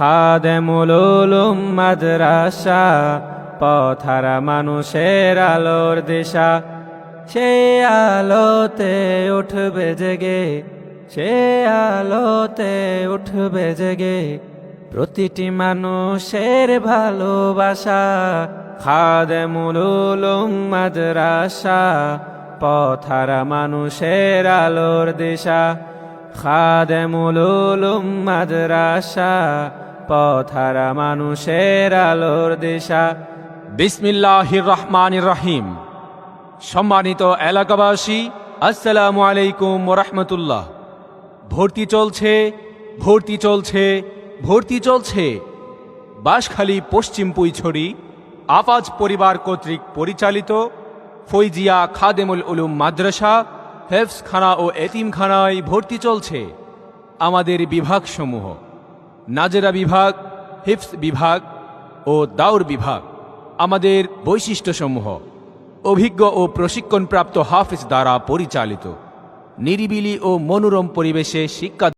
খাদেমুল উলুম মাদ্রাসা, পথারা মানুষের আলোর দিশা। সে আলোতে উঠবে জেগে, সে আলোতে উঠবে জেগে। প্রতিটি মানুষের ভালোবাসা খাদেমুল উলুম মাদ্রাসা, পথারা মানুষের আলোর দিশা। খাদেমুল উলুম মাদ্রাসা পথারা মানুষের আলোর দিশা। বিসমিল্লাহির রহমানির রহিম সম্মানিত এলাকাবাসী, আসসালামু আলাইকুম ওরহমতুল্লাহ। ভর্তি চলছে ভর্তি চলছে ভর্তি চলছে। বাঁশখালী পশ্চিম পুইছড়ি আফাজ পরিবার কর্তৃক পরিচালিত ফৈজিয়া খাদেমুল উলুম মাদ্রাসা হেফসখানা ও এতিমখানায় ভর্তি চলছে। আমাদের বিভাগসমূহ। নাজেরা বিভাগ হিফস বিভাগ ও দাউর বিভাগ আমাদের বৈশিষ্ট্যসমূহ। অভিজ্ঞ ও প্রশিক্ষণপ্রাপ্ত হাফিজ দ্বারা পরিচালিত। নিরিবিলি ও মনোরম পরিবেশে শিক্ষা